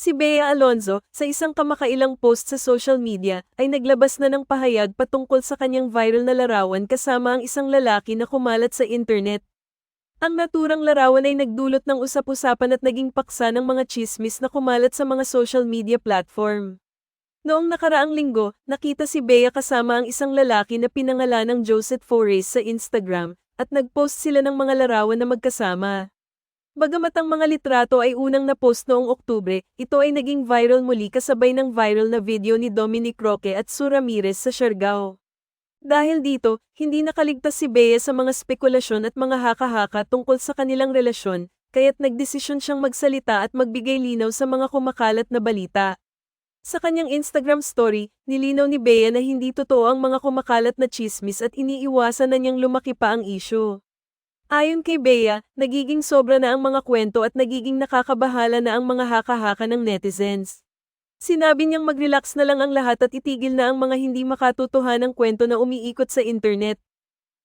Si Bea Alonzo, sa isang kamakailang post sa social media, ay naglabas na ng pahayag patungkol sa kanyang viral na larawan kasama ang isang lalaki na kumalat sa internet. Ang naturang larawan ay nagdulot ng usap-usapan at naging paksa ng mga chismis na kumalat sa mga social media platform. Noong nakaraang linggo, nakita si Bea kasama ang isang lalaki na pinangalan ng Joseph Forres sa Instagram, at nagpost sila ng mga larawan na magkasama. Bagamat ang mga litrato ay unang na-post noong Oktubre, ito ay naging viral muli kasabay ng viral na video ni Dominic Roque at Sue Ramirez sa Siargao. Dahil dito, hindi nakaligtas si Bea sa mga spekulasyon at mga haka-haka tungkol sa kanilang relasyon, kaya't nagdesisyon siyang magsalita at magbigay linaw sa mga kumakalat na balita. Sa kanyang Instagram story, nilinaw ni Bea na hindi totoo ang mga kumakalat na chismis at iniiwasan na niyang lumaki pa ang issue. Ayon kay Bea, nagiging sobra na ang mga kwento at nagiging nakakabahala na ang mga haka-haka ng netizens. Sinabi niyang mag-relax na lang ang lahat at itigil na ang mga hindi makatotohanang kwento na umiikot sa internet.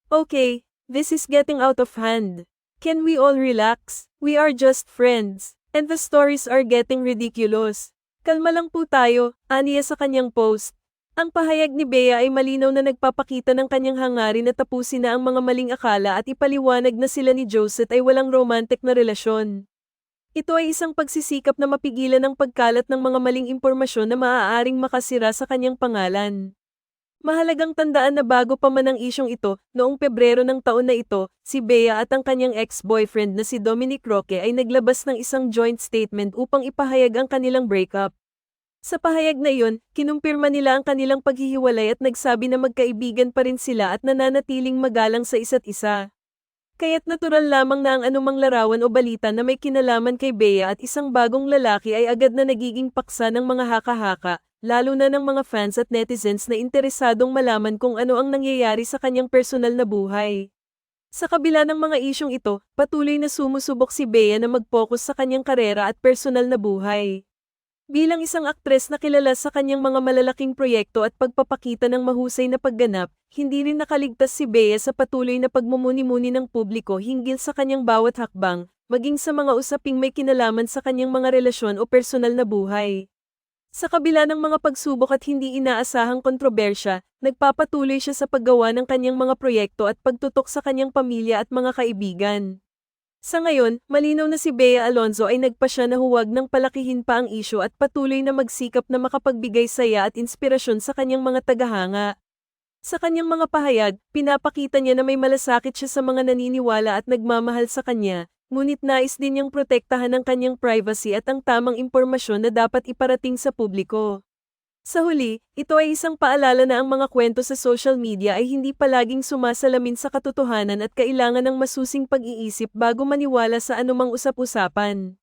Okay, this is getting out of hand. Can we all relax? We are just friends. And the stories are getting ridiculous. Kalma lang po tayo, aniya sa kanyang post. Ang pahayag ni Bea ay malinaw na nagpapakita ng kanyang hangarin na tapusin na ang mga maling akala at ipaliwanag na sila ni Joseph ay walang romantic na relasyon. Ito ay isang pagsisikap na mapigilan ang pagkalat ng mga maling impormasyon na maaaring makasira sa kanyang pangalan. Mahalagang tandaan na bago pa man ang isyong ito, noong Pebrero ng taon na ito, si Bea at ang kanyang ex-boyfriend na si Dominic Roque ay naglabas ng isang joint statement upang ipahayag ang kanilang breakup. Sa pahayag na iyon, kinumpirma nila ang kanilang paghihiwalay at nagsabi na magkaibigan pa rin sila at nananatiling magalang sa isa't isa. Kaya't natural lamang na ang anumang larawan o balita na may kinalaman kay Bea at isang bagong lalaki ay agad na nagiging paksa ng mga haka-haka, lalo na ng mga fans at netizens na interesadong malaman kung ano ang nangyayari sa kanyang personal na buhay. Sa kabila ng mga isyong ito, patuloy na sumusubok si Bea na mag-focus sa kanyang karera at personal na buhay. Bilang isang aktres na kilala sa kanyang mga malalaking proyekto at pagpapakita ng mahusay na pagganap, hindi rin nakaligtas si Bea sa patuloy na pagmumuni-muni ng publiko hinggil sa kanyang bawat hakbang, maging sa mga usaping may kinalaman sa kanyang mga relasyon o personal na buhay. Sa kabila ng mga pagsubok at hindi inaasahang kontrobersya, nagpapatuloy siya sa paggawa ng kanyang mga proyekto at pagtutok sa kanyang pamilya at mga kaibigan. Sa ngayon, malinaw na si Bea Alonzo ay nagpa siya na huwag nang palakihin pa ang isyo at patuloy na magsikap na makapagbigay saya at inspirasyon sa kanyang mga tagahanga. Sa kanyang mga pahayag, pinapakita niya na may malasakit siya sa mga naniniwala at nagmamahal sa kanya, ngunit nais din niyang protektahan ang kanyang privacy at ang tamang impormasyon na dapat iparating sa publiko. Sa huli, ito ay isang paalala na ang mga kwento sa social media ay hindi palaging sumasalamin sa katotohanan at kailangan ng masusing pag-iisip bago maniwala sa anumang usap-usapan.